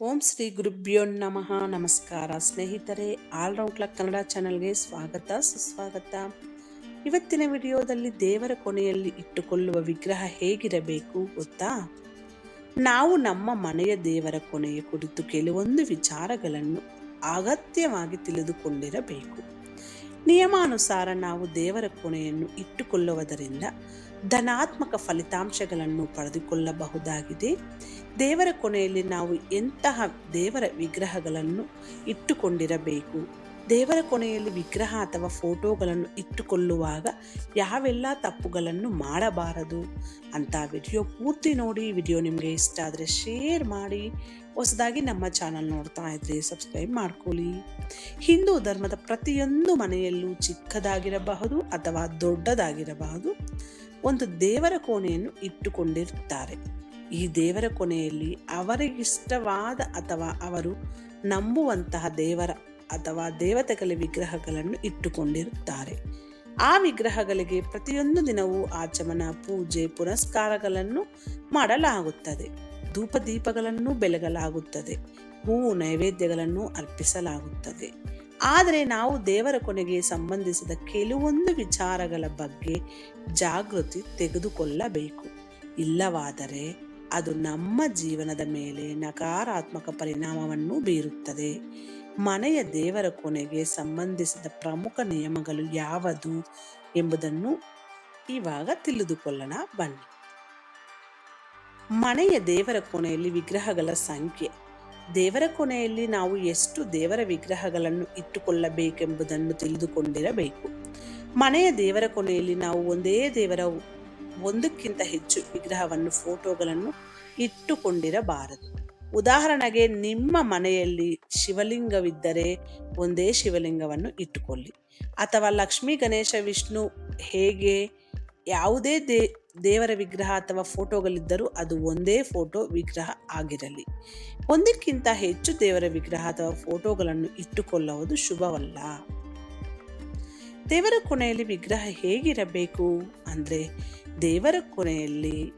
ಓಂ ಶ್ರೀ ಗುರುಭ್ಯೋ ನಮಃ. ನಮಸ್ಕಾರ. ಸ್ನೇಹಿತರೆ ಆಲ್ರೌಂಡ್ ಕ್ಲಕ್ ಕನ್ನಡ ಚಾನಲ್ಗೆ ಸ್ವಾಗತ, ಸುಸ್ವಾಗತ. ಇವತ್ತಿನ ವಿಡಿಯೋದಲ್ಲಿ ದೇವರ ಕೊನೆಯಲ್ಲಿ ಇಟ್ಟುಕೊಳ್ಳುವ ವಿಗ್ರಹ ಹೇಗಿರಬೇಕು ಗೊತ್ತಾ? ನಾವು ನಮ್ಮ ಮನೆಯ ದೇವರ ಕೊನೆಯ ಕುರಿತು ಕೆಲವೊಂದು ವಿಚಾರಗಳನ್ನು ಅಗತ್ಯವಾಗಿ ತಿಳಿದುಕೊಂಡಿರಬೇಕು. ನಿಯಮಾನುಸಾರ ನಾವು ದೇವರ ಕೊನೆಯನ್ನು ಇಟ್ಟುಕೊಳ್ಳುವುದರಿಂದ ಧನಾತ್ಮಕ ಫಲಿತಾಂಶಗಳನ್ನು ಪಡೆದುಕೊಳ್ಳಬಹುದಾಗಿದೆ. ದೇವರ ಕೊನೆಯಲ್ಲಿ ನಾವು ಎಂತಹ ದೇವರ ವಿಗ್ರಹಗಳನ್ನು ಇಟ್ಟುಕೊಂಡಿರಬೇಕು? ದೇವರ ಕೊನೆಯಲ್ಲಿ ವಿಗ್ರಹ ಅಥವಾ ಫೋಟೋಗಳನ್ನು ಇಟ್ಟುಕೊಳ್ಳುವಾಗ ಯಾವೆಲ್ಲ ತಪ್ಪುಗಳನ್ನು ಮಾಡಬಾರದು? ಅಂತ ವಿಡಿಯೋ ಪೂರ್ತಿ ನೋಡಿ. ವಿಡಿಯೋ ನಿಮಗೆ ಇಷ್ಟ ಆದರೆ ಶೇರ್ ಮಾಡಿ. ಹೊಸದಾಗಿ ನಮ್ಮ ಚಾನಲ್ ನೋಡ್ತಾ ಇದ್ರೆ ಸಬ್ಸ್ಕ್ರೈಬ್ ಮಾಡ್ಕೊಳ್ಳಿ. ಹಿಂದೂ ಧರ್ಮದ ಪ್ರತಿಯೊಂದು ಮನೆಯಲ್ಲೂ ಚಿಕ್ಕದಾಗಿರಬಹುದು ಅಥವಾ ದೊಡ್ಡದಾಗಿರಬಹುದು. ಒಂದು ದೇವರ ಕೋಣೆಯನ್ನು ಇಟ್ಟುಕೊಂಡಿರುತ್ತಾರೆ. ಈ ದೇವರ ಕೊನೆಯಲ್ಲಿ ಅವರಿಗಿಷ್ಟವಾದ ಅಥವಾ ಅವರು ನಂಬುವಂತಹ ದೇವರ ಅಥವಾ ದೇವತೆಗಳ ವಿಗ್ರಹಗಳನ್ನು ಇಟ್ಟುಕೊಂಡಿರುತ್ತಾರೆ. ಆ ವಿಗ್ರಹಗಳಿಗೆ ಪ್ರತಿಯೊಂದು ದಿನವೂ ಆಚಮನ, ಪೂಜೆ ಪುರಸ್ಕಾರಗಳನ್ನು ಮಾಡಲಾಗುತ್ತದೆ. ಧೂಪ ದೀಪಗಳನ್ನು ಬೆಳಗಲಾಗುತ್ತದೆ. ಹೂವು ನೈವೇದ್ಯಗಳನ್ನು ಅರ್ಪಿಸಲಾಗುತ್ತದೆ. ಆದರೆ ನಾವು ದೇವರ ಕೊನೆಗೆ ಸಂಬಂಧಿಸಿದ ಕೆಲವೊಂದು ವಿಚಾರಗಳ ಬಗ್ಗೆ ಜಾಗೃತಿ ತೆಗೆದುಕೊಳ್ಳಬೇಕು. ಇಲ್ಲವಾದರೆ ಅದು ನಮ್ಮ ಜೀವನದ ಮೇಲೆ ನಕಾರಾತ್ಮಕ ಪರಿಣಾಮವನ್ನು ಬೀರುತ್ತದೆ. ಮನೆಯ ದೇವರ ಕೊನೆಗೆ ಸಂಬಂಧಿಸಿದ ಪ್ರಮುಖ ನಿಯಮಗಳು ಯಾವುದು ಎಂಬುದನ್ನು ಇವಾಗ ತಿಳಿದುಕೊಳ್ಳೋಣ, ಬನ್ನಿ. ಮನೆಯ ದೇವರ ಕೊನೆಯಲ್ಲಿ ವಿಗ್ರಹಗಳ ಸಂಖ್ಯೆ ದೇವರ ಕೊನೆಯಲ್ಲಿ ನಾವು ಎಷ್ಟು ದೇವರ ವಿಗ್ರಹಗಳನ್ನು ಇಟ್ಟುಕೊಳ್ಳಬೇಕೆಂಬುದನ್ನು ತಿಳಿದುಕೊಂಡಿರಬೇಕು. ಮನೆಯ ದೇವರ ಕೊನೆಯಲ್ಲಿ ನಾವು ಒಂದೇ ದೇವರ ಒಂದಕ್ಕಿಂತ ಹೆಚ್ಚು ವಿಗ್ರಹವನ್ನು, ಫೋಟೋಗಳನ್ನು ಇಟ್ಟುಕೊಂಡಿರಬಾರದು. ಉದಾಹರಣೆಗೆ, ನಿಮ್ಮ ಮನೆಯಲ್ಲಿ ಶಿವಲಿಂಗವಿದ್ದರೆ ಒಂದೇ ಶಿವಲಿಂಗವನ್ನು ಇಟ್ಟುಕೊಳ್ಳಿ. ಅಥವಾ ಲಕ್ಷ್ಮೀ ಗಣೇಶ ವಿಷ್ಣು ಹೇಗೆ ಯಾವುದೇ ದೇ, ದೇವರ ವಿಗ್ರಹ ಅಥವಾ ಫೋಟೋಗಳಿದ್ದರೂ ಅದು ಒಂದೇ ಫೋಟೋ ವಿಗ್ರಹ ಆಗಿರಲಿ. ಒಂದಕ್ಕಿಂತ ಹೆಚ್ಚು ದೇವರ ವಿಗ್ರಹ ಅಥವಾ ಫೋಟೋಗಳನ್ನು ಇಟ್ಟುಕೊಳ್ಳುವುದು ಶುಭವಲ್ಲ. ದೇವರ ಕೊನೆಯಲ್ಲಿ ವಿಗ್ರಹ ಹೇಗಿರಬೇಕು? ಅಂದರೆ ದೇವರ ಕೊನೆಯಲ್ಲಿ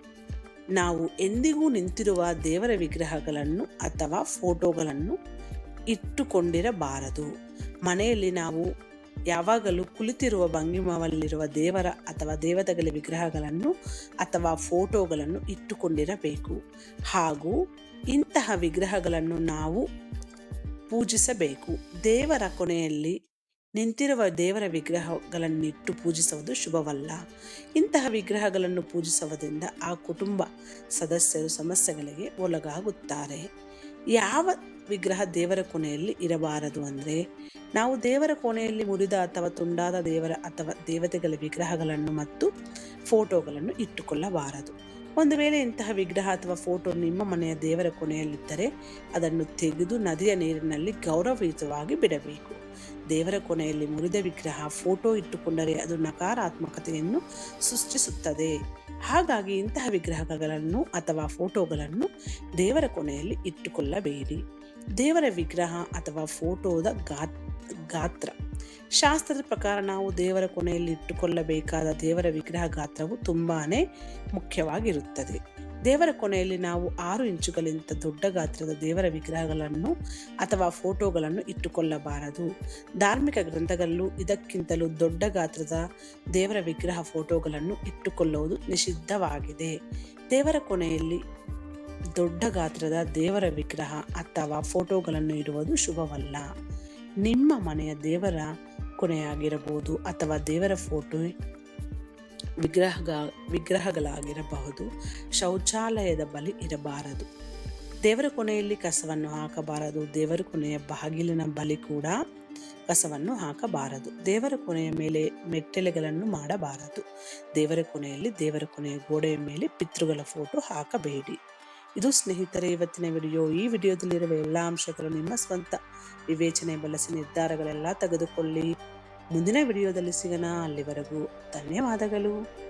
ನಾವು ಎಂದಿಗೂ ನಿಂತಿರುವ ದೇವರ ವಿಗ್ರಹಗಳನ್ನು ಅಥವಾ ಫೋಟೋಗಳನ್ನು ಇಟ್ಟುಕೊಂಡಿರಬಾರದು. ಮನೆಯಲ್ಲಿ ನಾವು ಯಾವಾಗಲೂ ಕುಳಿತಿರುವ ಭಂಗಿಮಾವಲ್ಲಿರುವ ದೇವರ ಅಥವಾ ದೇವತೆಗಳ ವಿಗ್ರಹಗಳನ್ನು ಅಥವಾ ಫೋಟೋಗಳನ್ನು ಇಟ್ಟುಕೊಂಡಿರಬೇಕು. ಹಾಗೂ ಇಂತಹ ವಿಗ್ರಹಗಳನ್ನು ನಾವು ಪೂಜಿಸಬೇಕು. ದೇವರ ಕೊನೆಯಲ್ಲಿ ನಿಂತಿರುವ ದೇವರ ವಿಗ್ರಹಗಳನ್ನಿಟ್ಟು ಪೂಜಿಸುವುದು ಶುಭವಲ್ಲ. ಇಂತಹ ವಿಗ್ರಹಗಳನ್ನು ಪೂಜಿಸುವುದರಿಂದ ಆ ಕುಟುಂಬ ಸದಸ್ಯರು ಸಮಸ್ಯೆಗಳಿಗೆ ಒಳಗಾಗುತ್ತಾರೆ. ಯಾವ ವಿಗ್ರಹ ದೇವರ ಕೊನೆಯಲ್ಲಿ ಇರಬಾರದು ಅಂದರೆ ನಾವು ದೇವರ ಕೋಣೆಯಲ್ಲಿ ಮುರಿದ ಅಥವಾ ತುಂಡಾದ ದೇವರ ಅಥವಾ ದೇವತೆಗಳ ವಿಗ್ರಹಗಳನ್ನು ಮತ್ತು ಫೋಟೋಗಳನ್ನು ಇಟ್ಟುಕೊಳ್ಳಬಾರದು. ಒಂದು ವೇಳೆ ಇಂತಹ ವಿಗ್ರಹ ಅಥವಾ ಫೋಟೋ ನಿಮ್ಮ ಮನೆಯ ದೇವರ ಕೊನೆಯಲ್ಲಿದ್ದರೆ ಅದನ್ನು ತೆಗೆದು ನದಿಯ ನೀರಿನಲ್ಲಿ ಗೌರವಯುತವಾಗಿ ಬಿಡಬೇಕು. ದೇವರ ಕೊನೆಯಲ್ಲಿ ಮುರಿದ ವಿಗ್ರಹ ಫೋಟೋ ಇಟ್ಟುಕೊಂಡರೆ ಅದು ನಕಾರಾತ್ಮಕತೆಯನ್ನು ಸೃಷ್ಟಿಸುತ್ತದೆ. ಹಾಗಾಗಿ ಇಂತಹ ವಿಗ್ರಹಗಳನ್ನು ಅಥವಾ ಫೋಟೋಗಳನ್ನು ದೇವರ ಕೊನೆಯಲ್ಲಿ ಇಟ್ಟುಕೊಳ್ಳಬೇಡಿ. ದೇವರ ವಿಗ್ರಹ ಅಥವಾ ಫೋಟೋದ ಗಾತ್ರ. ಶಾಸ್ತ್ರದ ಪ್ರಕಾರ ನಾವು ದೇವರ ಕೊನೆಯಲ್ಲಿ ಇಟ್ಟುಕೊಳ್ಳಬೇಕಾದ ದೇವರ ವಿಗ್ರಹ ಗಾತ್ರವು ತುಂಬಾ ಮುಖ್ಯವಾಗಿರುತ್ತದೆ. ದೇವರ ಕೊನೆಯಲ್ಲಿ ನಾವು ಆರು ಇಂಚುಗಳಿಂತ ದೊಡ್ಡ ಗಾತ್ರದ ದೇವರ ವಿಗ್ರಹಗಳನ್ನು ಅಥವಾ ಫೋಟೋಗಳನ್ನು ಇಟ್ಟುಕೊಳ್ಳಬಾರದು. ಧಾರ್ಮಿಕ ಗ್ರಂಥಗಳಲ್ಲೂ ಇದಕ್ಕಿಂತಲೂ ದೊಡ್ಡ ಗಾತ್ರದ ದೇವರ ವಿಗ್ರಹ ಫೋಟೋಗಳನ್ನು ಇಟ್ಟುಕೊಳ್ಳುವುದು ನಿಷಿದ್ಧವಾಗಿದೆ. ದೇವರ ಕೊನೆಯಲ್ಲಿ ದೊಡ್ಡ ಗಾತ್ರದ ದೇವರ ವಿಗ್ರಹ ಅಥವಾ ಫೋಟೋಗಳನ್ನು ಇಡುವುದು ಶುಭವಲ್ಲ. ನಿಮ್ಮ ಮನೆಯ ದೇವರ ಕೊನೆಯಾಗಿರಬಹುದು ಅಥವಾ ದೇವರ ಫೋಟೋ ವಿಗ್ರಹ ವಿಗ್ರಹಗಳಾಗಿರಬಹುದು. ಶೌಚಾಲಯದ ಬಳಿ ಇರಬಾರದು. ದೇವರ ಕೊನೆಯಲ್ಲಿ ಕಸವನ್ನು ಹಾಕಬಾರದು. ದೇವರ ಕೊನೆಯ ಬಾಗಿಲಿನ ಬಳಿ ಕೂಡ ಕಸವನ್ನು ಹಾಕಬಾರದು. ದೇವರ ಕೊನೆಯ ಮೇಲೆ ಮೆಟ್ಟೆಲೆಗಳನ್ನು ಮಾಡಬಾರದು. ದೇವರ ಕೊನೆಯಲ್ಲಿ ದೇವರ ಕೊನೆಯ ಗೋಡೆಯ ಮೇಲೆ ಪಿತೃಗಳ ಫೋಟೋ ಹಾಕಬೇಡಿ. ಇದು ಸ್ನೇಹಿತರೆ, ಇವತ್ತಿನ ವಿಡಿಯೋ ಈ ವಿಡಿಯೋದಲ್ಲಿರುವ ಎಲ್ಲ ಅಂಶಗಳು ನಿಮ್ಮ ಸ್ವಂತ ವಿವೇಚನೆ ಬಳಸಿ ನಿರ್ಧಾರಗಳೆಲ್ಲ ತೆಗೆದುಕೊಳ್ಳಿ. ಮುಂದಿನ ವಿಡಿಯೋದಲ್ಲಿ ಸಿಗೋಣ. ಅಲ್ಲಿವರೆಗೂ ಧನ್ಯವಾದಗಳು.